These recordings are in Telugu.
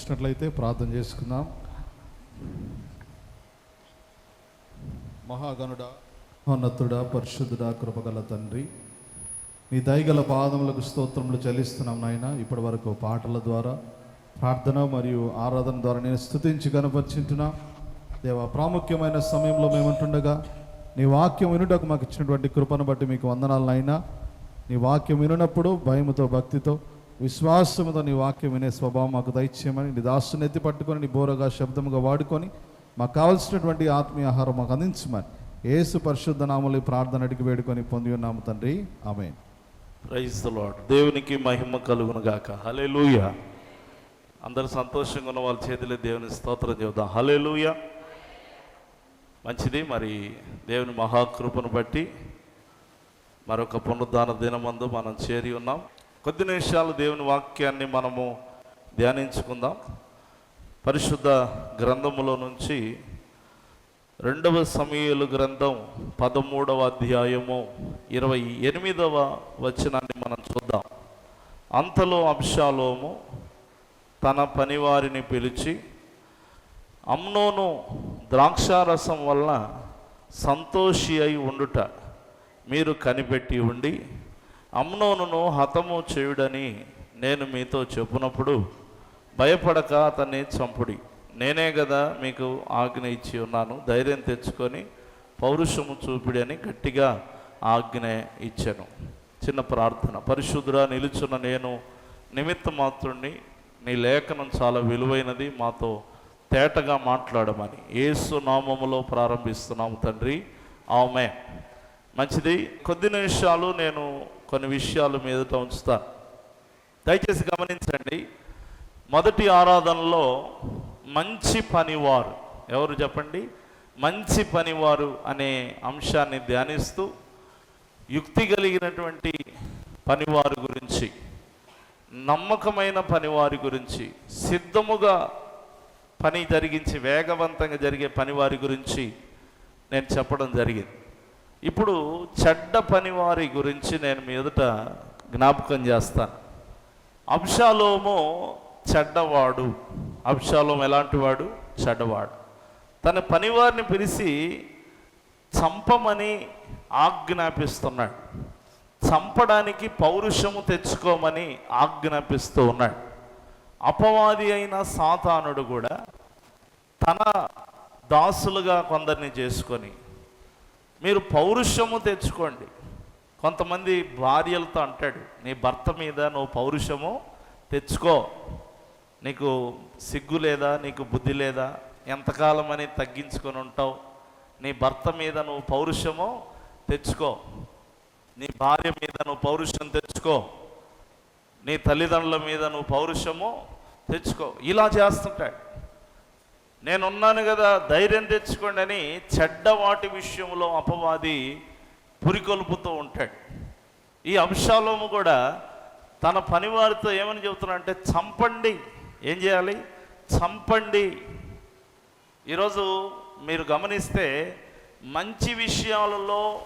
వచ్చినట్లయితే ప్రార్థన చేసుకుందాం. మహాగణుడ మహోన్నతుడా పరిశుద్ధుడా కృపగల తండ్రి నీ దయగల పాదములకు స్తోత్రములు చెల్లిస్తున్నాం నాయన. ఇప్పటి వరకు పాటల ద్వారా ప్రార్థన మరియు ఆరాధన ద్వారా నేను స్తుతించి కనపరిచింటున్నా. దేవా ప్రాముఖ్యమైన సమయంలో మేముంటుండగా నీ వాక్యం వినుటకు మాకు ఇచ్చినటువంటి కృపను బట్టి మీకు వందనాలనైనా నీ వాక్యం వినున్నప్పుడు భయముతో భక్తితో విశ్వాసముతో నీ వాక్యం వినే స్వభావం మాకు దయచేయమని నీ దాసుని ఎత్తి పట్టుకొని నీ బోరగా శబ్దముగా వాడుకొని మాకు కావలసినటువంటి ఆత్మీయ ఆహారం మాకు అందించమని ఏసు పరిశుద్ధ నామలు ప్రార్థన అడిగి వేడుకొని పొంది ఉన్నాము తండ్రి. ఆమె ప్రైజ్ ద లాడ్ దేవునికి మహిమ కలుగును గాక. హలేలుయ అందరు సంతోషంగా ఉన్న వాళ్ళ చేతిలో దేవుని స్తోత్రం చెబుదాం. హలేలుయ మంచిది. మరి దేవుని మహాకృపను బట్టి మరొక పునరుద్ధాన దినమందు మనం చేరి ఉన్నాం. కొద్ది నిమిషాలు దేవుని వాక్యాన్ని మనము ధ్యానించుకుందాం. పరిశుద్ధ గ్రంథములో నుంచి రెండవ సమయలు గ్రంథం పదమూడవ అధ్యాయము ఇరవై ఎనిమిదవ వచనాన్ని మనం చూద్దాం. అంతలో అంశాలోము తన పనివారిని పిలిచి అమ్నోను ద్రాక్షారసం వలన సంతోషి అయి ఉండుట మీరు కనిపెట్టి ఉండి అమ్నోనును హతము చేయుడని నేను మీతో చెప్పునప్పుడు భయపడక అతన్ని చంపుడి. నేనే కదా మీకు ఆజ్ఞ ఇచ్చి ఉన్నాను. ధైర్యం తెచ్చుకొని పౌరుషము చూపిడి అని గట్టిగా ఆజ్ఞ ఇచ్చాను. చిన్న ప్రార్థన. పరిశుద్ధుడా నిలుచున్న నేను నిమిత్త మాత్రుణ్ణి నీ లేఖనం చాలా విలువైనది మాతో తేటగా మాట్లాడమని. ఏసు నామములో ప్రారంభిస్తున్నాము తండ్రి. ఆమె మంచిది. కొద్ది నిమిషాలు నేను కొన్ని విషయాలు మీదట ఉంచుతాను దయచేసి గమనించండి మొదటి ఆరాధనలో మంచి పనివారు ఎవరు చెప్పండి? మంచి పనివారు అనే అంశాన్ని ధ్యానిస్తూ యుక్తి కలిగినటువంటి పనివారి గురించి నమ్మకమైన పనివారి గురించి సిద్ధముగా పని జరిగించి వేగవంతంగా జరిగే పనివారి గురించి నేను చెప్పడం జరిగింది. ఇప్పుడు చెడ్డ పనివారి గురించి నేను మీ ఎదుట జ్ఞాపకం చేస్తాను అంశాలోము చెడ్డవాడు. అంశాలోం ఎలాంటి వాడు? చెడ్డవాడు. తన పనివారిని పిలిచి చంపమని ఆజ్ఞాపిస్తున్నాడు. చంపడానికి పౌరుషము తెచ్చుకోమని ఆజ్ఞాపిస్తూ ఉన్నాడు. అపవాది అయిన సాతానుడు కూడా తన దాసులుగా కొందరిని చేసుకొని మీరు పౌరుషము తెచ్చుకోండి. కొంతమంది భార్యలతో అంటాడు నీ భర్త మీద నువ్వు పౌరుషము తెచ్చుకో. నీకు సిగ్గు లేదా నీకు బుద్ధి లేదా ఎంతకాలమని తగ్గించుకొని ఉంటావు. నీ భర్త మీద నువ్వు పౌరుషము తెచ్చుకో. నీ భార్య మీద నువ్వు పౌరుషం తెచ్చుకో. నీ తల్లిదండ్రుల మీద నువ్వు పౌరుషము తెచ్చుకో. ఇలా చేస్తుంటాడు. నేనున్నాను కదా ధైర్యం తెచ్చుకోండి అని చెడ్డ వాటి విషయంలో అపవాది పురికొల్పుతూ ఉంటాడు. ఈ అంశాలోము కూడా తన పనివారితో ఏమని చెబుతున్నాడంటే చంపండి. ఏం చేయాలి? చంపండి. ఈరోజు మీరు గమనిస్తే మంచి విషయాలలో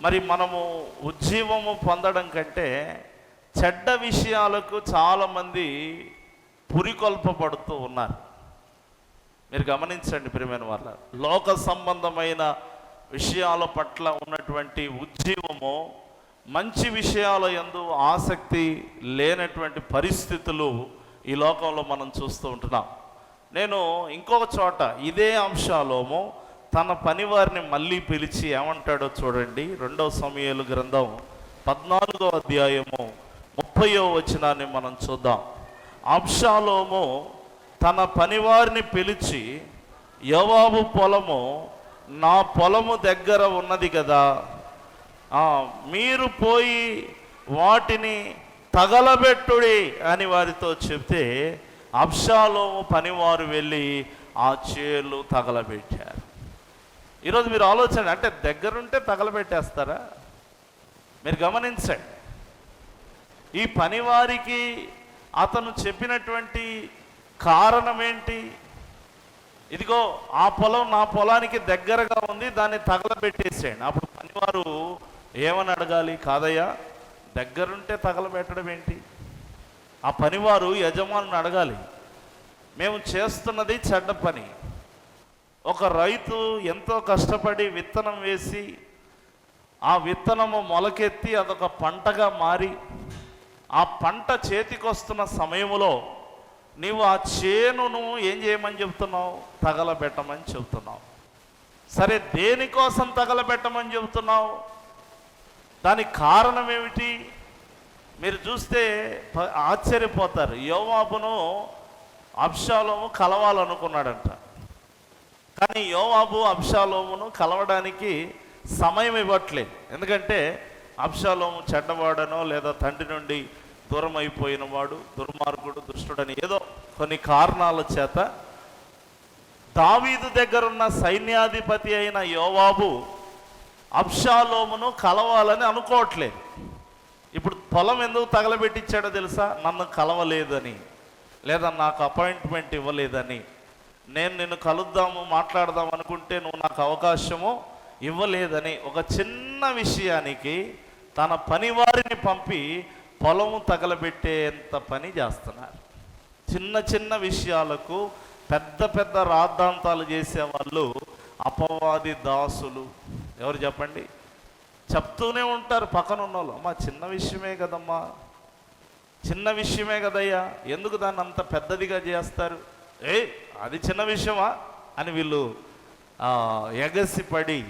మరి మనము ఉజ్జీవము పొందడం కంటే చెడ్డ విషయాలకు చాలామంది పురికొల్పబడుతూ ఉన్నారు. మీరు గమనించండి ప్రియమైన వాళ్ళ లోక సంబంధమైన విషయాల పట్ల ఉన్నటువంటి ఉజ్జీవము మంచి విషయాల యందు ఆసక్తి లేనటువంటి పరిస్థితులు ఈ లోకంలో మనం చూస్తూ ఉంటున్నాం. నేను ఇంకొక చోట ఇదే అంశాలోము తన పనివారిని మళ్ళీ పిలిచి ఏమంటాడో చూడండి. రెండవ సమయాలు గ్రంథం పద్నాలుగో అధ్యాయము ముప్పయో వచనాన్ని మనం చూద్దాం. అంశాలోము తన పనివారిని పిలిచి యవాబు పొలము నా పొలము దగ్గర ఉన్నది కదా. మీరు పోయి వాటిని తగలబెట్టుడి అని వారితో చెప్తే అబ్షాలోము పనివారు వెళ్ళి ఆ చేలు తగలబెట్టారు. ఈరోజు మీరు ఆలోచన అంటే దగ్గరుంటే తగలబెట్టేస్తారా? మీరు గమనించండి. ఈ పనివారికి అతను చెప్పినటువంటి కారణం ఏంటి ఇదిగో ఆ పొలం నా పొలానికి దగ్గరగా ఉంది దాన్ని తగలబెట్టేసేయండి. అప్పుడు పనివారు ఏమని అడగాలి? కాదయ్యా దగ్గరుంటే తగలబెట్టడం ఏంటి? ఆ పనివారు యజమానుని అడగాలి. మేము చేస్తున్నది చెడ్డ పని. ఒక రైతు ఎంతో కష్టపడి విత్తనం వేసి ఆ విత్తనము మొలకెత్తి అదొక పంటగా మారి ఆ పంట చేతికొస్తున్న సమయంలో నీవు ఆ చేనును ఏం చేయమని చెప్తున్నావు? తగలబెట్టమని చెబుతున్నావు సరే దేనికోసం తగలబెట్టమని చెబుతున్నావు దానికి కారణం ఏమిటి? మీరు చూస్తే ఆశ్చర్యపోతారు. యోవాబును అబ్షాలోము కలవాలనుకున్నాడంట. కానీ యోవాబు అబ్షాలోమును కలవడానికి సమయం ఇవ్వట్లేదు. ఎందుకంటే అబ్షాలోము చెడ్డవాడనో లేదా తండ్రి నుండి దూరం అయిపోయిన వాడు దుర్మార్గుడు దుష్టుడని ఏదో కొన్ని కారణాల చేత దావీదు దగ్గరున్న సైన్యాధిపతి అయిన యోవాబు అబ్షాలోమును కలవాలని అనుకోవట్లేదు. ఇప్పుడు పొలం ఎందుకు తగలబెట్టించాడో తెలుసా? నన్ను కలవలేదని లేదా నాకు అపాయింట్మెంట్ ఇవ్వలేదని. నేను నిన్ను కలుద్దాము మాట్లాడదాం అనుకుంటే నువ్వు నాకు అవకాశము ఇవ్వలేదని. ఒక చిన్న విషయానికి తన పనివారిని పంపి పొలము తగలబెట్టేంత పని చేస్తున్నారు. చిన్న చిన్న విషయాలకు పెద్ద పెద్ద రాద్ధాంతాలు చేసేవాళ్ళు అపవాది దాసులు. ఎవరు చెప్పండి? చెప్తూనే ఉంటారు పక్కన ఉన్న వాళ్ళు అమ్మా చిన్న విషయమే కదమ్మా. చిన్న విషయమే కదయ్యా. ఎందుకు దాన్ని అంత పెద్దదిగా చేస్తారు? ఏ అది చిన్న విషయమా? అని వీళ్ళు ఎగసిపడి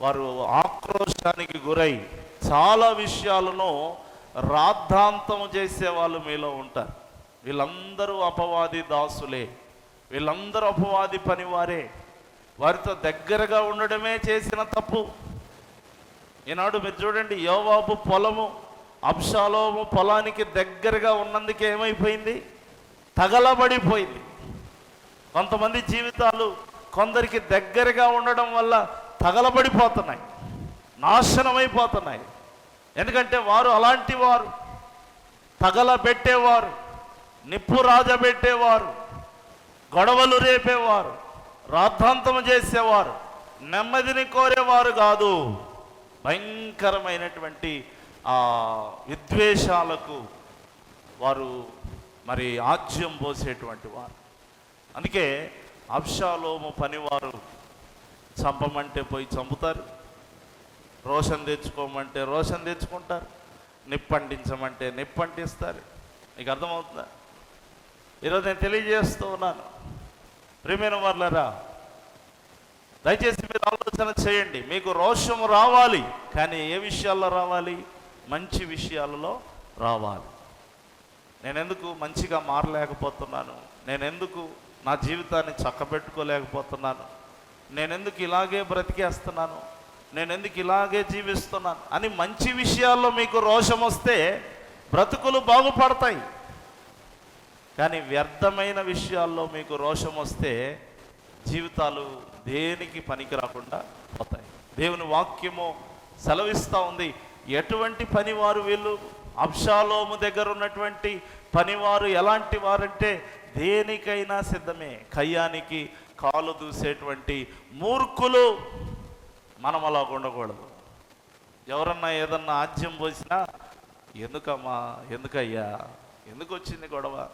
వారు ఆక్రోశానికి గురై చాలా విషయాలను రాద్ధాంతం చేసే వాళ్ళు మీలో ఉంటారు. వీళ్ళందరూ అపవాది దాసులే. వీళ్ళందరూ అపవాది పనివారే. వారితో దగ్గరగా ఉండడమే చేసిన తప్పు. ఈనాడు మీరు చూడండి యోవాబు పొలము అంశాలోము పొలానికి దగ్గరగా ఉన్నందుకు ఏమైపోయింది? తగలబడిపోయింది. కొంతమంది జీవితాలు కొందరికి దగ్గరగా ఉండడం వల్ల తగలబడిపోతున్నాయి. నాశనమైపోతున్నాయి. ఎందుకంటే వారు అలాంటి వారు తగలబెట్టేవారు నిప్పు రాజబెట్టేవారు గొడవలు రేపేవారు. రాద్ధాంతం చేసేవారు. నెమ్మదిని కోరేవారు కాదు. భయంకరమైనటువంటి ఆ విద్వేషాలకు వారు మరి ఆజ్యం పోసేటువంటి వారు. అందుకే అప్షాలోము పనివారు చంపమంటే పోయి చంపుతారు. రోషన్ తెచ్చుకోమంటే రోషన్ తెచ్చుకుంటారు. నిప్పంటించమంటే నిప్పంటిస్తారు. నీకు అర్థమవుతుందా? ఈరోజు నేను తెలియజేస్తూ ఉన్నాను. ప్రియమైన వాళ్ళరా దయచేసి మీరు ఆలోచన చేయండి. మీకు రోషం రావాలి కానీ ఏ విషయాల్లో రావాలి? మంచి విషయాలలో రావాలి. నేనెందుకు మంచిగా మారలేకపోతున్నాను? నేను ఎందుకు నా జీవితాన్ని చక్కబెట్టుకోలేకపోతున్నాను? నేను ఎందుకు ఇలాగే బ్రతికేస్తున్నాను? నేను ఎందుకు ఇలాగే జీవిస్తున్నాను అని మంచి విషయాల్లో మీకు రోషం వస్తే బ్రతుకులు బాగుపడతాయి. కానీ వ్యర్థమైన విషయాల్లో మీకు రోషం వస్తే జీవితాలు దేనికి పనికి రాకుండా పోతాయి. దేవుని వాక్యము సెలవిస్తూ ఉంది. ఎటువంటి పనివారు వీళ్ళు? అబ్షాలోము దగ్గర ఉన్నటువంటి పనివారు ఎలాంటి వారంటే దేనికైనా సిద్ధమే. కయ్యానికి కాలు దూసేటువంటి మూర్ఖులు. మనం అలా ఉండకూడదు. ఎవరన్నా ఏదన్నా ఆజ్యం పోసినా ఎందుకమ్మా? ఎందుకయ్యా? ఎందుకు వచ్చింది గొడవ?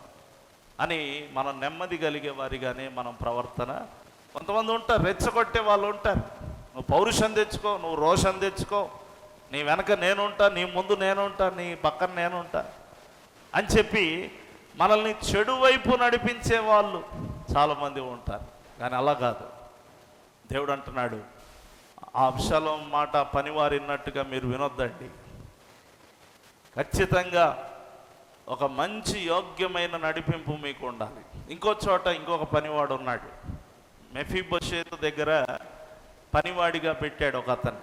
అని మనం నెమ్మది కలిగే వారిగానే మనం ప్రవర్తన కొంతమంది ఉంటారు రెచ్చగొట్టే వాళ్ళు ఉంటారు. నువ్వు పౌరుషం తెచ్చుకో నువ్వు రోషం తెచ్చుకో. నీ వెనక నేనుంటా నీ ముందు నేనుంటా నీ పక్కన నేనుంటా అని చెప్పి మనల్ని చెడు వైపు నడిపించే వాళ్ళు చాలామంది ఉంటారు. కానీ అలా కాదు. దేవుడు అంటున్నాడు ఆ అంశాలం మాట పనివారిన్నట్టుగా మీరు వినొద్దండి. ఖచ్చితంగా ఒక మంచి యోగ్యమైన నడిపింపు మీకు ఉండాలి. ఇంకో చోట ఇంకొక పనివాడు ఉన్నాడు. మెఫీబోషేత్ దగ్గర పనివాడిగా పెట్టాడు ఒక అతన్ని.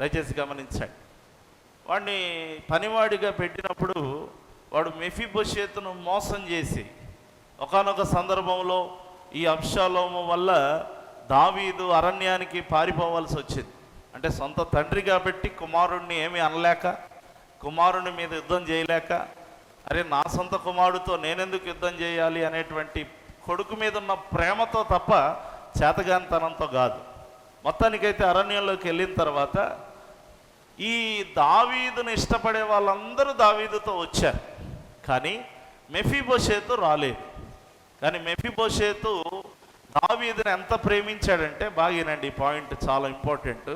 దయచేసి గమనించాడు. వాడిని పనివాడిగా పెట్టినప్పుడు వాడు మెఫీబోషేత్ను మోసం చేసి ఒకానొక సందర్భంలో ఈ అంశాలోము వల్ల దావీదు అరణ్యానికి పారిపోవాల్సి వచ్చింది. అంటే సొంత తండ్రి కాబట్టి కుమారుణ్ణి ఏమీ అనలేక కుమారుని మీద యుద్ధం చేయలేక అరే నా సొంత కుమారుడితో నేనెందుకు యుద్ధం చేయాలి అనేటువంటి కొడుకు మీద ఉన్న ప్రేమతో తప్ప చేతగానితనంతో కాదు. మొత్తానికైతే అరణ్యంలోకి వెళ్ళిన తర్వాత ఈ దావీదును ఇష్టపడే వాళ్ళందరూ దావీదుతో వచ్చారు. కానీ మెఫీబోషేతు రాలేదు. కానీ మెఫీబోషేతు దావీదుని ఎంత ప్రేమించాడంటే బాగేనండి ఈ పాయింట్ చాలా ఇంపార్టెంట్.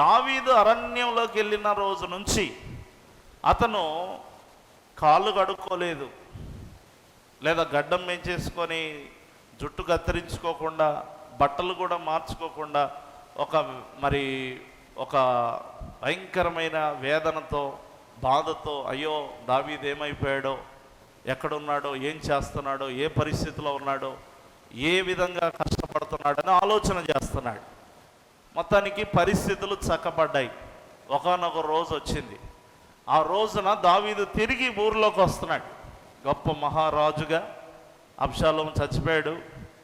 దావీదు అరణ్యంలోకి వెళ్ళిన రోజు నుంచి అతను కాళ్ళు కడుక్కోలేదు. లేదా గడ్డం మేంచేసుకొని జుట్టు కత్తిరించుకోకుండా బట్టలు కూడా మార్చుకోకుండా ఒక మరి ఒక భయంకరమైన వేదనతో బాధతో అయ్యో దావీదు ఏమైపోయాడో ఎక్కడున్నాడో ఏం చేస్తున్నాడో ఏ పరిస్థితిలో ఉన్నాడో ఏ విధంగా కష్టపడుతున్నాడని ఆలోచన చేస్తున్నాడు. మొత్తానికి పరిస్థితులు చక్కబడ్డాయి. ఒకనొక రోజు వచ్చింది. ఆ రోజున దావీదు తిరిగి ఊర్లోకి వస్తున్నాడు. గొప్ప మహారాజుగా అబ్షాలం చచ్చిపోయాడు.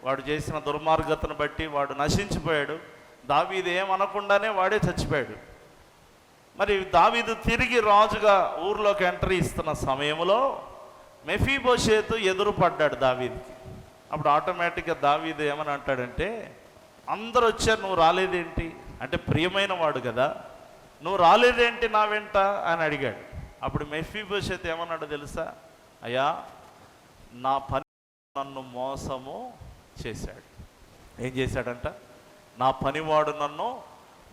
వాడు చేసిన దుర్మార్గతను బట్టి వాడు నశించిపోయాడు. దావీదు ఏమనకుండానే వాడే చచ్చిపోయాడు. మరి దావీదు తిరిగి రాజుగా ఊర్లోకి ఎంట్రీ ఇస్తున్న సమయంలో మెఫీబోషేతు ఎదురుపడ్డాడు దావీదికి. అప్పుడు ఆటోమేటిక్గా దావీదు ఏమని అంటాడంటే అందరు వచ్చారు నువ్వు రాలేదేంటి? అంటే ప్రియమైన వాడు కదా నువ్వు రాలేదేంటి నా వెంట? అని అడిగాడు. అప్పుడు మెఫీబోషేత్ ఏమన్నాడు తెలుసా? అయ్యా నా పని నన్ను మోసము చేశాడు. ఏం చేశాడంట? నా పనివాడు నన్ను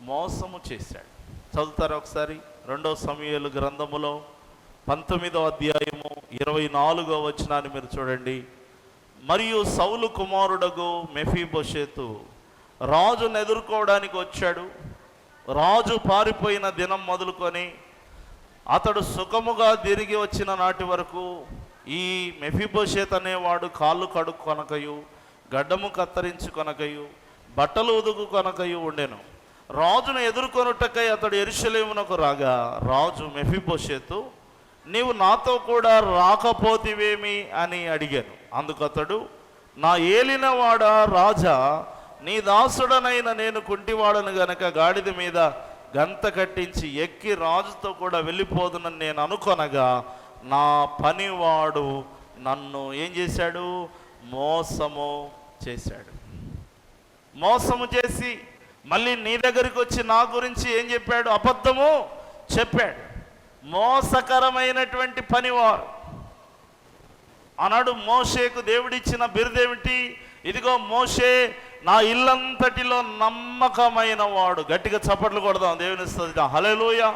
మోసము చేశాడు. చదువుతారు ఒకసారి? రెండో సమయాలు గ్రంథములో పంతొమ్మిదో అధ్యాయము ఇరవై నాలుగో వచనాన్ని మీరు చూడండి. మరియు సౌలు కుమారుడగు మెఫీబోషేతు రాజును ఎదుర్కోవడానికి వచ్చాడు. రాజు పారిపోయిన దినం మొదలుకొని అతడు సుఖముగా తిరిగి వచ్చిన నాటి వరకు ఈ మెఫీబోషేత్ అనేవాడు కాళ్ళు కడుక్కొనకయు గడ్డము కత్తరించుకొనకయు బట్టలు ఉదుగు కొనకయు ఉండెను. రాజును ఎదుర్కొనుటకై అతడు ఎరుషలేమునకు రాగా రాజు మెఫీబోషేతు నీవు నాతో కూడా రాకపోతివేమి? అని అడిగాను. అందుకు అతడు నా ఏలినవాడ రాజా నీ దాసుడనైన నేను కుంటివాడను గనక గాడిద మీద గంత కట్టించి ఎక్కి రాజుతో కూడా వెళ్ళిపోదునని నేను అనుకొనగా నా పనివాడు నన్ను ఏం చేశాడు? మోసము చేశాడు. మోసము చేసి మళ్ళీ నీ దగ్గరికి వచ్చి నా గురించి ఏం చెప్పాడు? అబద్ధము చెప్పాడు. మోసకరమైనటువంటి పనివారు ఆనాడు మోషేకు దేవుడిచ్చిన బిరుదేమిటి? ఇదిగో మోషే నా ఇల్లంతటిలో నమ్మకమైన వాడు. గట్టిగా చప్పట్లు కొడదాం దేవుని స్తుతిద్దాం హల్లెలూయా.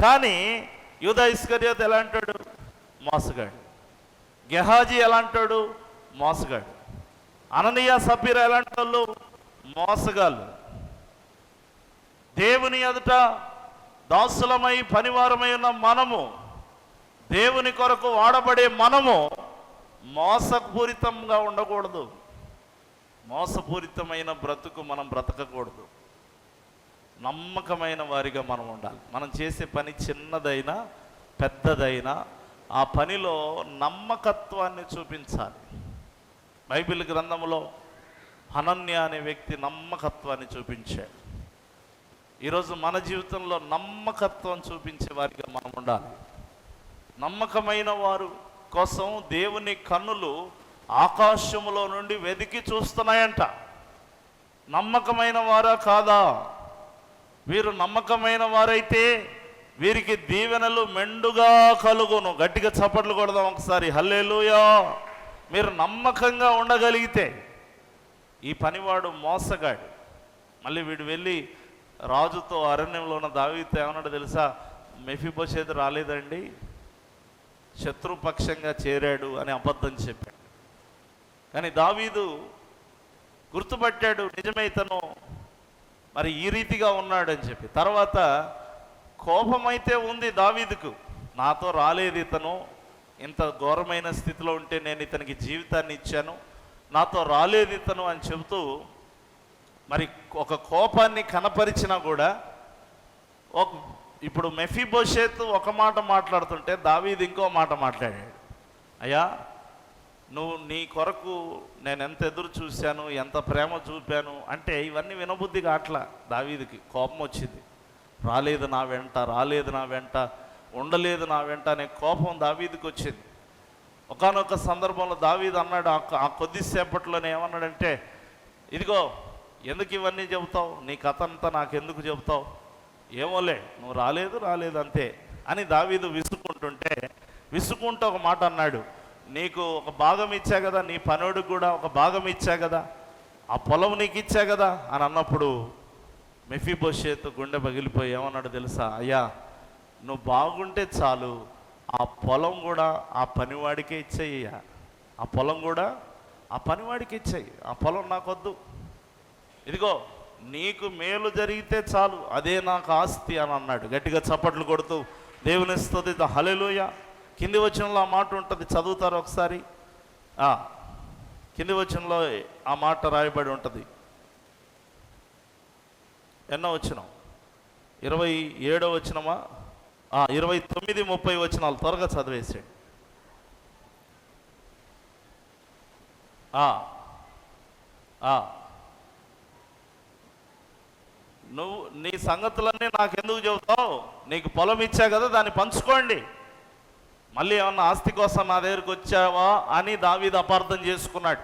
కానీ యూధ ఇస్కర్యోత్ ఎలా అంటాడు మోసగాడు. గెహాజీ ఎలా అంటాడు మోసగాడు. అననీయ సభ్యులు ఎలాంటి వాళ్ళు మోసగాళ్ళు. దేవుని ఎదుట దాసులమై పనివారమై ఉన్న మనము దేవుని కొరకు వాడబడే మనము మోసపూరితంగా ఉండకూడదు. మోసపూరితమైన బ్రతుకు మనం బ్రతకకూడదు. నమ్మకమైన వారిగా మనం ఉండాలి. మనం చేసే పని చిన్నదైనా పెద్దదైనా ఆ పనిలో నమ్మకత్వాన్ని చూపించాలి. బైబిల్ గ్రంథంలో హనన్య అనే వ్యక్తి నమ్మకత్వాన్ని చూపించాడు. ఈరోజు మన జీవితంలో నమ్మకత్వం చూపించే వారిగా మనం ఉండాలి. నమ్మకమైన వారు కోసం దేవుని కన్నులు ఆకాశములో నుండి వెదికి చూస్తున్నాయంట. నమ్మకమైన వారా కాదా? వీరు నమ్మకమైన వారైతే వీరికి దీవెనలు మెండుగా కలుగును. గట్టిగా చప్పట్లు కొడదాం ఒకసారి. హల్లేలుయా! మీరు నమ్మకంగా ఉండగలిగితే ఈ పనివాడు మోసగాడు. మళ్ళీ వీడు వెళ్ళి రాజుతో అరణ్యంలో ఉన్న దావితో ఏమన్నాడు తెలుసా? మెఫిబోషేత్ రాలేదండి. శత్రుపక్షంగా చేరాడు అని అబద్ధం చెప్పాడు. కానీ దావీదు గుర్తుపట్టాడు నిజమే ఇతను మరి ఈ రీతిగా ఉన్నాడని చెప్పి. తర్వాత కోపమైతే ఉంది దావీదుకు నాతో రాలేదు ఇతను ఇంత ఘోరమైన స్థితిలో ఉంటే నేను ఇతనికి జీవితాన్ని ఇచ్చాను నాతో రాలేదు ఇతను అని చెబుతూ మరి ఒక కోపాన్ని కనపరిచినా కూడా ఒక ఇప్పుడు మెఫీబోషేత్ ఒక మాట మాట్లాడుతుంటే దావీద్ ఇంకో మాట మాట్లాడాడు. అయ్యా నువ్వు నీ కొరకు నేను ఎంత ఎదురు చూశాను ఎంత ప్రేమ చూపాను అంటే ఇవన్నీ వినబుద్ధి కావట్లా దావీదికి. కోపం వచ్చింది. రాలేదు నా వెంట రాలేదు నా వెంట ఉండలేదు నా వెంట అనే కోపం దావీదికి వచ్చింది. ఒకనొక సందర్భంలో దావీద్ అన్నాడు ఆ- కొద్దిసేపట్లోనే ఏమన్నాడంటే ఇదిగో ఎందుకు ఇవన్నీ చెబుతావు? నీ కథ అంతా నాకు ఎందుకు చెబుతావు? ఏమోలే నువ్వు రాలేదు రాలేదు అంతే అని దావీదు విసుకుంటుంటే విసుకుంటూ ఒక మాట అన్నాడు నీకు ఒక భాగం ఇచ్చా కదా నీ పనుడికి కూడా ఒక భాగం ఇచ్చా కదా ఆ పొలం నీకు ఇచ్చా కదా అని అన్నప్పుడు మెఫీబోషేత్ గుండె పగిలిపోయి ఏమన్నాడు తెలుసా? అయ్యా నువ్వు బాగుంటే చాలు ఆ పొలం కూడా ఆ పనివాడికే ఇచ్చేయ్యా. ఆ పొలం కూడా ఆ పనివాడికి ఇచ్చేయి ఆ పొలం నాకొద్దు ఇదిగో నీకు మేలు జరిగితే చాలు అదే నాకు ఆస్తి అని అన్నాడు. గట్టిగా చప్పట్లు కొడుతూ దేవుని స్తుతి హలెలుయ కింది వచనంలో ఆ మాట ఉంటుంది చదువుతారు ఒకసారి? ఆ, కింది వచనంలో ఆ మాట రాయబడి ఉంటుంది. ఎన్నో వచ్చిన ఇరవై ఏడో వచ్చినమా ఇరవై తొమ్మిది ముప్పై వచ్చినాలు త్వరగా చదివేసేయండి ఆ. నువ్వు నీ సంగతులన్నీ నాకు ఎందుకు చెబుతావు? నీకు పొలం ఇచ్చా కదా దాన్ని పంచుకోండి. మళ్ళీ ఏమన్నా ఆస్తి కోసం నా దగ్గరికి వచ్చావా అని దావీది అపార్థం చేసుకున్నాడు.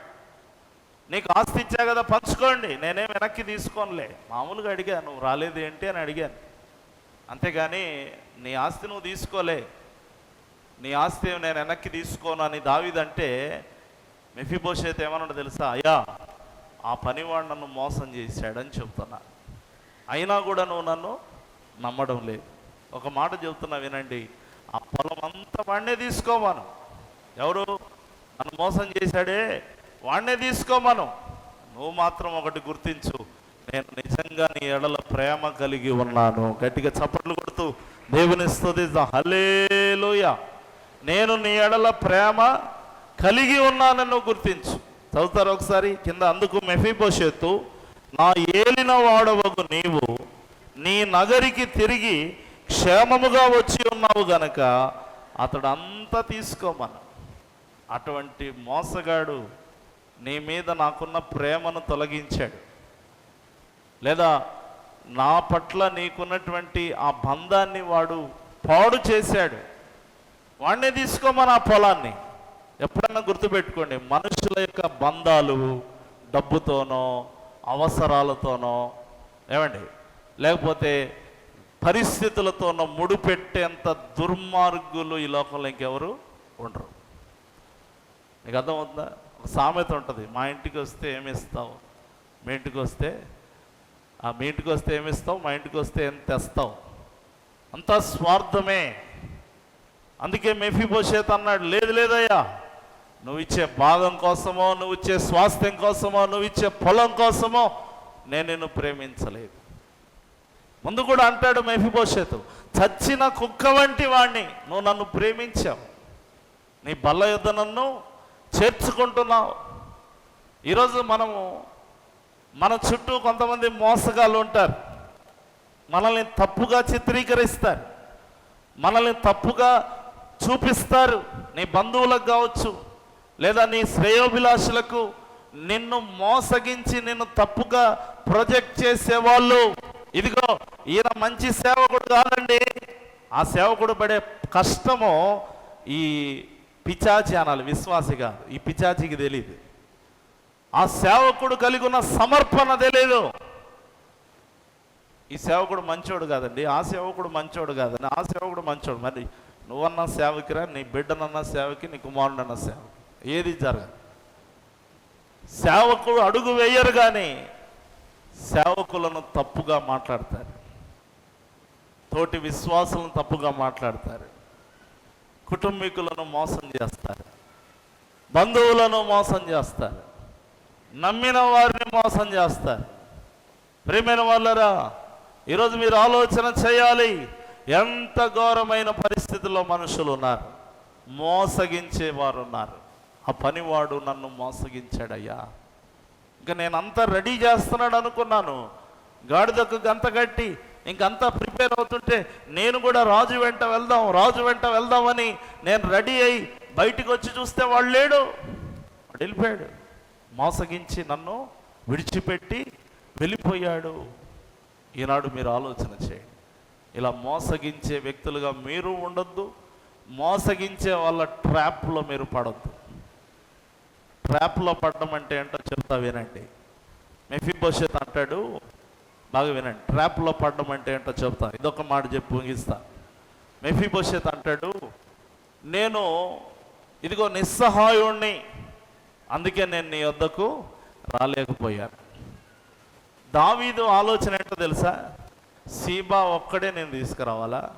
నీకు ఆస్తి ఇచ్చా కదా పంచుకోండి. నేనేం వెనక్కి తీసుకోనులే. మామూలుగా అడిగాను నువ్వు రాలేదు ఏంటి? అని అడిగాను. అంతేగాని నీ ఆస్తి నువ్వు తీసుకోలే. నీ ఆస్తి నేను వెనక్కి తీసుకోను అని దావీదంటే మెఫిబోషేత్ ఏమన్నాడు తెలుసా? అయ్యా ఆ పనివాడు నన్ను మోసం చేశాడని చెప్తున్నా. అయినా కూడా నువ్వు నన్ను నమ్మడం లేదు. ఒక మాట చెబుతున్నా వినండి. ఆ పొలం అంతా వాడినే తీసుకోమను. ఎవరు? నన్ను మోసం చేశాడే? వాడినే తీసుకోమను. నువ్వు మాత్రం ఒకటి గుర్తించు. నేను నిజంగా నీ ఎడల ప్రేమ కలిగి ఉన్నాను. గట్టిగా చప్పట్లు కొడుతూ దేవుని స్థుతిద్దాం హలేలోయ నేను నీ ఎడల ప్రేమ కలిగి ఉన్నానని నువ్వు గుర్తించు. చదువుతారు ఒకసారి? కింద అందుకు మెఫీబోషెత్తు నా ఏలిన వాడవకు నీవు నీ నగరికి తిరిగి క్షేమముగా వచ్చి ఉన్నావు గనక అతడు అంతా తీసుకోమను. అటువంటి మోసగాడు నీ మీద నాకున్న ప్రేమను తొలగించాడు. లేదా నా పట్ల నీకున్నటువంటి ఆ బంధాన్ని వాడు పాడు చేశాడు. వాడిని తీసుకోమని ఆ పొలాన్ని. ఎప్పుడన్నా గుర్తుపెట్టుకోండి మనుషుల యొక్క బంధాలు డబ్బుతోనో అవసరాలతోనో ఏమండి? లేకపోతే పరిస్థితులతోనో ముడిపెట్టేంత దుర్మార్గులు ఈ లోకంలో ఇంకెవరు ఉండరు. నీకు అర్థమవుతుందా? ఒక సామెత ఉంటుంది మా ఇంటికి వస్తే ఏమి ఇస్తావు మీ ఇంటికి వస్తే మీ ఇంటికి వస్తే ఏమి ఇస్తావు మా ఇంటికి వస్తే ఏం తెస్తావు? అంతా స్వార్థమే. అందుకే మెఫిబోషేత్ అన్నాడు లేదు లేదయ్యా. నువ్వు ఇచ్చే భాగం కోసమో నువ్వు ఇచ్చే స్వాస్థ్యం కోసమో నువ్వు ఇచ్చే పొలం కోసమో నేను నిన్ను ప్రేమించలేదు. ముందు కూడా అంటాడు మెఫిబోషేతు చచ్చిన కుక్క వంటి వాణ్ణి నువ్వు నన్ను ప్రేమించావు. నీ బల్ల యుద్ధ నన్ను చేర్చుకుంటున్నావు. ఈరోజు మనము మన చుట్టూ కొంతమంది మోసగాళ్ళు ఉంటారు. మనల్ని తప్పుగా చిత్రీకరిస్తారు. మనల్ని తప్పుగా చూపిస్తారు. నీ బంధువులకు కావచ్చు లేదా నీ శ్రేయోభిలాషులకు నిన్ను మోసగించి నిన్ను తప్పుగా ప్రొజెక్ట్ చేసేవాళ్ళు. ఇదిగో ఈయన మంచి సేవకుడు కాదండి. ఆ సేవకుడు పడే కష్టము ఈ పిచాచి అనాలి విశ్వాసి కాదు. ఈ పిచాచికి తెలియదు ఆ సేవకుడు కలిగి ఉన్న సమర్పణ తెలియదు ఈ సేవకుడు మంచోడు కాదండి. ఆ సేవకుడు మంచోడు కాదండి. ఆ సేవకుడు మంచోడు. మరి నువ్వన్న సేవకిరా నీ బిడ్డనన్న సేవకి నీ కుమారుడన్న సేవకి. ఏది జరగదు సేవకుడు అడుగు వేయరు కానీ సేవకులను తప్పుగా మాట్లాడతారు. తోటి విశ్వాసులను తప్పుగా మాట్లాడతారు. కుటుంబీకులను మోసం చేస్తారు. బంధువులను మోసం చేస్తారు. నమ్మిన వారిని మోసం చేస్తారు. ప్రేమైన వాళ్ళరా ఈరోజు మీరు ఆలోచన చేయాలి. ఎంత ఘోరమైన పరిస్థితుల్లో మనుషులు ఉన్నారు మోసగించే వారు ఉన్నారు ఆ పనివాడు నన్ను మోసగించాడయ్యా. ఇంకా నేను అంతా రెడీ చేస్తున్నాడు అనుకున్నాను. గాడిదకు గంత కట్టి ఇంకంతా ప్రిపేర్ అవుతుంటే నేను కూడా రాజు వెంట వెళ్దాం రాజు వెంట వెళ్దామని నేను రెడీ అయి బయటికి వచ్చి చూస్తే వాడు లేడు. వాడు వెళ్ళిపోయాడు. మోసగించి నన్ను విడిచిపెట్టి వెళ్ళిపోయాడు. ఈనాడు మీరు ఆలోచన చేయండి. ఇలా మోసగించే వ్యక్తులుగా మీరు ఉండొద్దు. మోసగించే వాళ్ళ ట్రాప్లో మీరు పడద్దు. ట్రాప్లో పడడం అంటే ఏంటో చెప్తా వినండి. మెఫిబోషత్ అంటాడు బాగా వినండి. ట్రాప్లో పడడం అంటే ఏంటో చెప్తా ఇదొక మాట చెప్పి ముగిస్తా. మెఫిబోషత్ అంటాడు నేను ఇదిగో నిస్సహాయుణ్ణి అందుకే నేను నీ వద్దకు రాలేకపోయాను. దావీదు ఆలోచన ఏంటో తెలుసా? సీబా ఒక్కడే నేను తీసుకురావాలా?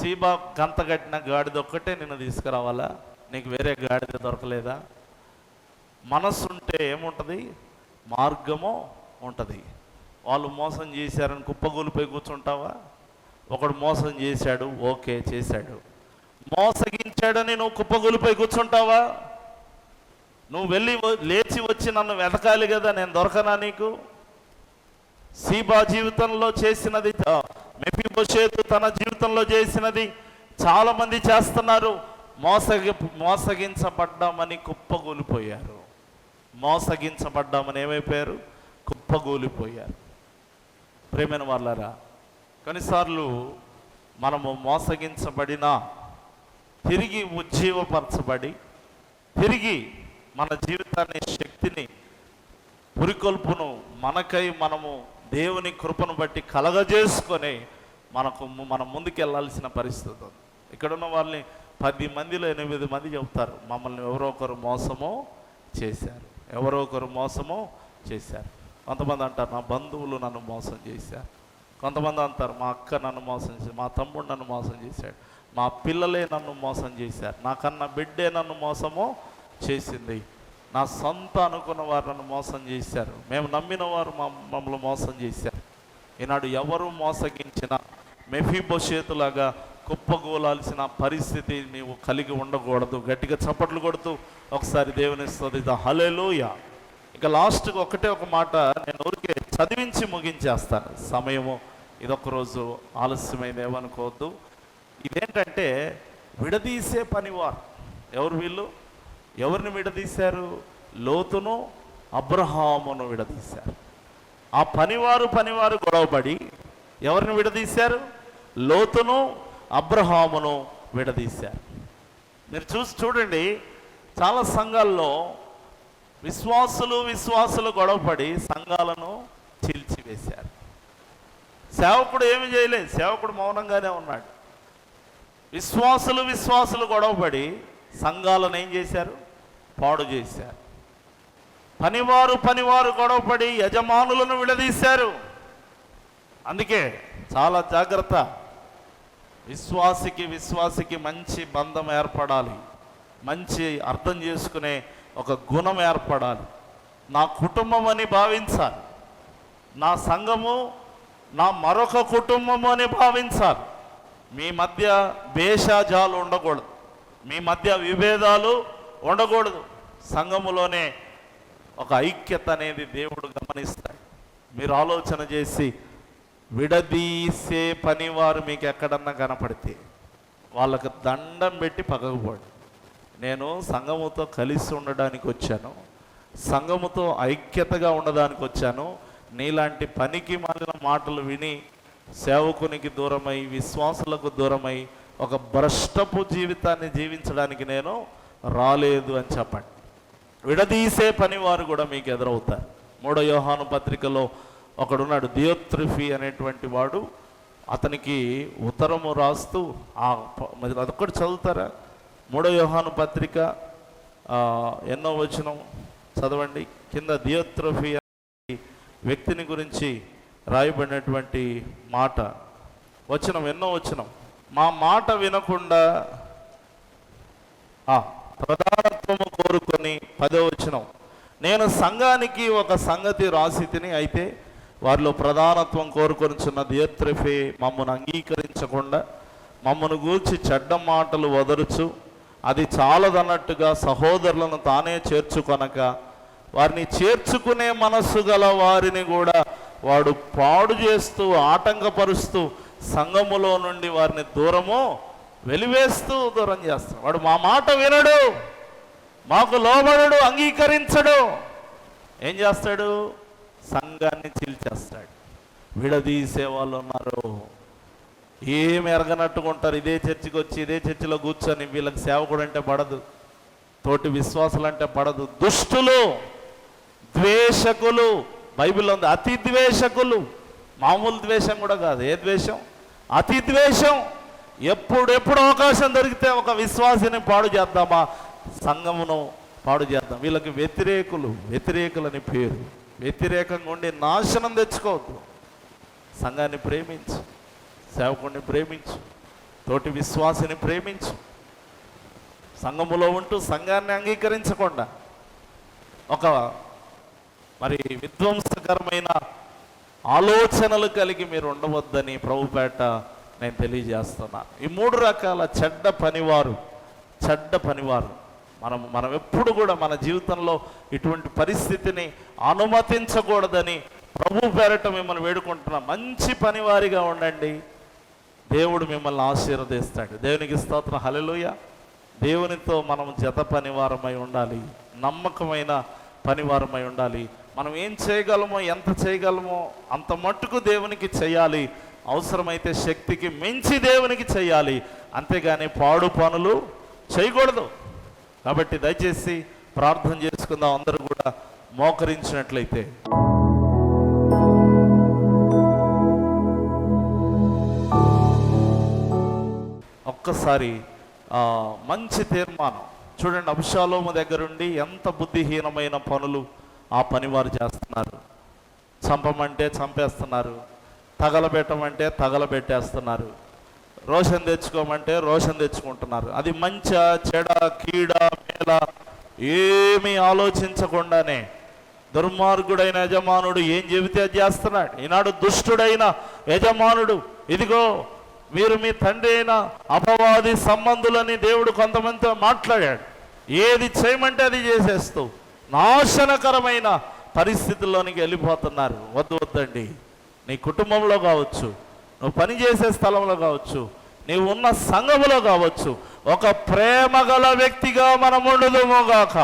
సీబా గంత కట్టిన గాడిద ఒక్కటే నేను తీసుకురావాలా? నీకు వేరే గాడిద దొరకలేదా? మనస్సు ఉంటే ఏముంటుంది? మార్గము ఉంటుంది. వాళ్ళు మోసం చేశారని కుప్పగూలిపోయి కూర్చుంటావా? ఒకడు మోసం చేశాడు ఓకే చేశాడు. మోసగించాడని నువ్వు కుప్పగూలిపోయి కూర్చుంటావా? నువ్వు వెళ్ళి లేచి వచ్చి నన్ను వెతకాలి కదా నేను దొరకనా నీకు? సీబా జీవితంలో చేసినది మెఫిబోషేతు తన జీవితంలో చేసినది చాలామంది చేస్తున్నారు. మోసగి మోసగించబడ్డామని కుప్పగూలిపోయారు మోసగించబడ్డామని ఏమైపోయారు? కుప్పగూలిపోయారు. ప్రేమైన వాళ్ళరా కొన్నిసార్లు మనము మోసగించబడిన తిరిగి ఉజ్జీవపరచబడి తిరిగి మన జీవితాన్ని శక్తిని పురికొల్పును మనకై మనము దేవుని కృపను బట్టి కలగజేసుకొని మనకు మన మనం ముందుకెళ్ళాల్సిన పరిస్థితి ఉంది. ఇక్కడున్న వాళ్ళని పది మందిలో ఎనిమిది మంది చెప్తారు. మమ్మల్ని ఎవరో ఒకరు మోసమో చేశారు. ఎవరో ఒకరు మోసమో చేశారు. కొంతమంది అంటారు నా బంధువులు నన్ను మోసం చేశారు. కొంతమంది అంటారు మా అక్క నన్ను మోసం చేశారు మా తమ్ముడు నన్ను మోసం చేశాడు మా పిల్లలే నన్ను మోసం చేశారు నాకన్నా బిడ్డే నన్ను మోసమో చేసింది నా సొంత అనుకున్న వారు నన్ను మోసం చేశారు మేము నమ్మిన వారు మా మమ్మల్ని మోసం చేశారు. ఈనాడు ఎవరు మోసగించిన మెఫీబోషేతులాగా కుప్పగోలాల్సిన పరిస్థితి నీవు కలిగి ఉండకూడదు. గట్టిగా చప్పట్లు కొడుతూ ఒకసారి దేవుని స్తుతిద్దాం హల్లెలూయ. ఇక లాస్ట్కి ఒకటే ఒక మాట నేను ఊరికే చదివించి ముగించేస్తాను. సమయము ఇదొక రోజు ఆలస్యమైంది ఏమనుకోవద్దు ఇదేంటంటే విడదీసే పనివారు. ఎవరు వీళ్ళు? ఎవరిని విడదీశారు? లోతును అబ్రహామును విడదీశారు. ఆ పనివారు పనివారు గొడవపడి ఎవరిని విడదీశారు? లోతును అబ్రహామును విడదీశారు. మీరు చూసి చూడండి చాలా సంఘాల్లో విశ్వాసులు విశ్వాసులు గొడవపడి సంఘాలను చీల్చివేశారు. సేవకుడు ఏమి చేయలేదు సేవకుడు మౌనంగానే ఉన్నాడు. విశ్వాసులు విశ్వాసులు గొడవపడి సంఘాలను ఏం చేశారు? పాడు చేశారు. పనివారు పనివారు గొడవపడి యజమానులను విడదీశారు. అందుకే చాలా జాగ్రత్త విశ్వాసికి విశ్వాసికి మంచి బంధం ఏర్పడాలి. మంచి అర్థం చేసుకునే ఒక గుణం ఏర్పడాలి. నా కుటుంబం అని భావించాలి. నా సంఘము నా మరొక కుటుంబము అని భావించాలి. మీ మధ్య భేషాజాలు ఉండకూడదు. మీ మధ్య విభేదాలు ఉండకూడదు. సంఘములోనే ఒక ఐక్యత అనేది దేవుడు గమనిస్తాడు. మీరు ఆలోచన చేసి విడదీసే పనివారు మీకు ఎక్కడన్నా కనపడితే వాళ్ళకు దండం పెట్టి పగకపోండి నేను సంఘముతో కలిసి ఉండడానికి వచ్చాను. సంఘముతో ఐక్యతగా ఉండడానికి వచ్చాను. నీలాంటి పనికి మాలిన మాటలు విని సేవకునికి దూరమై విశ్వాసులకు దూరమై ఒక భ్రష్టపు జీవితాన్ని జీవించడానికి నేను రాలేదు అని చెప్పండి. విడదీసే పని వారు కూడా మీకు ఎదురవుతారు. మూడో యోహాను పత్రికలో ఒకడున్నాడు దియోత్రిఫీ అనేటువంటి వాడు అతనికి ఉత్తరము రాస్తూ ఆ మరి అదొక్కటి చదువుతారా? మూడో యోహాను పత్రిక ఎన్నో వచనం చదవండి. కింద దియోత్రఫీ అనే వ్యక్తిని గురించి రాయబడినటువంటి మాట. వచనం ఎన్నో వచనం. మా మాట వినకుండా ప్రధానత్వము కోరుకొని పదో వచనం. నేను సంఘానికి ఒక సంగతి రాసి తిని అయితే వారిలో ప్రధానత్వం కోరుకొనిచున్న దియత్రిఫే మమ్మను అంగీకరించకుండా మమ్మను గూర్చి చెడ్డ మాటలు వదరుచు అది చాలదన్నట్టుగా సహోదరులను తానే చేర్చుకొనక వారిని చేర్చుకునే మనస్సు గల వారిని కూడా వాడు పాడు చేస్తూ ఆటంకపరుస్తూ సంఘములో నుండి వారిని దూరము వెలివేస్తూ దూరం చేస్తాడు. వాడు మా మాట వినడు మాకు లోబడడు అంగీకరించడు. ఏం చేస్తాడు? సంఘాన్ని చీల్చేస్తాడు. విడదీసే వాళ్ళు ఉన్నారు. ఏం ఎరగనట్టుగా ఉంటారు. ఇదే చర్చికి వచ్చి ఇదే చర్చిలో కూర్చొని వీళ్ళకి సేవకుడు అంటే పడదు. తోటి విశ్వాసులు అంటే పడదు. దుష్టులు ద్వేషకులు బైబిల్ ఉంది. అతి ద్వేషకులు. మామూలు ద్వేషం కూడా కాదు. ఏ ద్వేషం? అతి ద్వేషం. ఎప్పుడెప్పుడు అవకాశం దొరికితే ఒక విశ్వాసిని పాడు చేద్దామా? సంఘమును పాడు చేద్దాం. వీళ్ళకి వ్యతిరేకులు వ్యతిరేకులని పేరు. వ్యతిరేకంగా ఉండి నాశనం తెచ్చుకోవద్దు. సంఘాన్ని ప్రేమించు సేవకుడిని ప్రేమించు తోటి విశ్వాసిని ప్రేమించు. సంఘములో ఉంటూ సంఘాన్ని అంగీకరించకుండా ఒక మరి విధ్వంసకరమైన ఆలోచనలు కలిగి మీరు ఉండవద్దని ప్రభుపేట నేను తెలియజేస్తున్నా. ఈ మూడు రకాల చెడ్డ పనివారు చెడ్డ పనివారు. మనం మనం ఎప్పుడు కూడా మన జీవితంలో ఇటువంటి పరిస్థితిని అనుమతించకూడదని ప్రభు పేరట మిమ్మల్ని వేడుకుంటున్న. మంచి పనివారిగా ఉండండి. దేవుడు మిమ్మల్ని ఆశీర్వదిస్తాడు. దేవునికి స్తోత్రం. హల్లెలూయా. దేవునితో మనం జత పనివారమై ఉండాలి. నమ్మకమైన పనివారమై ఉండాలి. మనం ఏం చేయగలమో ఎంత చేయగలమో అంత మట్టుకు దేవునికి చేయాలి. అవసరమైతే శక్తికి మించి దేవునికి చేయాలి. అంతేగాని పాడు పనులు చేయకూడదు. కాబట్టి దయచేసి ప్రార్థన చేసుకుందాం. అందరూ కూడా మోకరించినట్లయితే. ఒక్కసారి మంచి తీర్మానం. చూడండి అభిషాలోము దగ్గరుండి ఎంత బుద్ధిహీనమైన పనులు ఆ పనివారు చేస్తున్నారు. చంపమంటే చంపేస్తున్నారు. తగలబెట్టమంటే తగలబెట్టేస్తున్నారు. రోషన్ తెచ్చుకోమంటే రోషన్ తెచ్చుకుంటున్నారు. అది మంచ చెడ కీడ మేల ఏమీ ఆలోచించకుండానే దుర్మార్గుడైన యజమానుడు ఏం చెబితే అది చేస్తున్నాడు. ఈనాడు దుష్టుడైన యజమానుడు ఇదిగో మీరు మీ తండ్రి అయిన అపవాది సంబంధులని దేవుడు కొంతమందితో మాట్లాడాడు. ఏది చేయమంటే అది చేసేస్తూ నాశనకరమైన పరిస్థితుల్లోనికి వెళ్ళిపోతున్నారు. వద్దు వద్దండి. నీ కుటుంబంలో కావచ్చు నువ్వు పనిచేసే స్థలంలో కావచ్చు నీవు ఉన్న సంఘములో కావచ్చు. ఒక ప్రేమ గల వ్యక్తిగా మనం ఉండదుమోగాక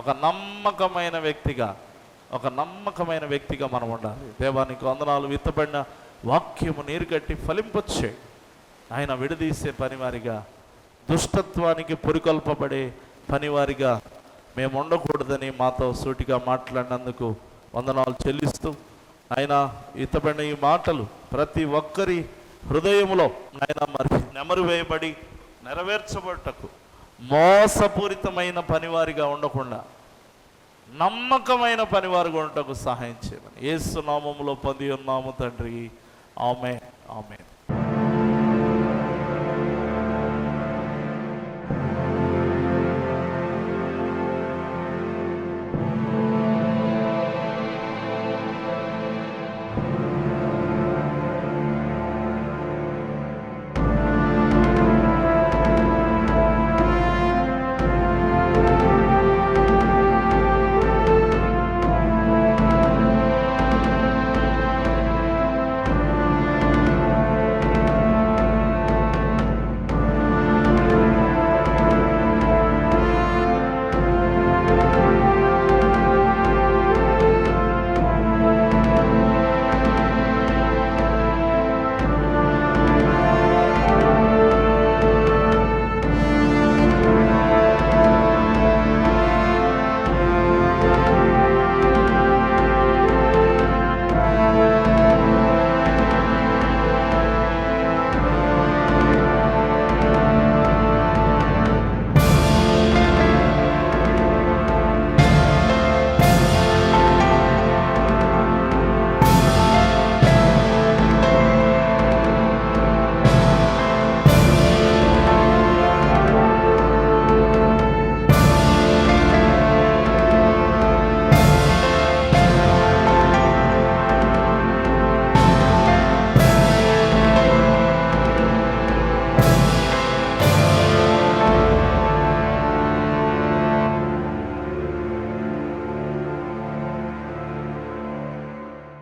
ఒక నమ్మకమైన వ్యక్తిగా ఒక నమ్మకమైన వ్యక్తిగా మనం ఉండాలి. దేవానికి వందనాలు. విత్తబడిన వాక్యము నీరు కట్టి ఫలింపొచ్చే ఆయన విడదీసే పనివారిగా దుష్టత్వానికి పురికొల్పబడే పనివారిగా మేము ఉండకూడదని మాతో సూటిగా మాట్లాడినందుకు వందనాలు చెల్లిస్తూ ఆయన ఇతబడిన ఈ మాటలు ప్రతి ఒక్కరి హృదయములో ఆయన మరి నెమరు వేయబడి నెరవేర్చబడటకు మోసపూరితమైన పనివారిగా ఉండకుండా నమ్మకమైన పనివారిగా ఉండటకు సహాయం చేయమని. ఏసు నామములో పొంది ఉన్నాము తండ్రి. ఆమె ఆమె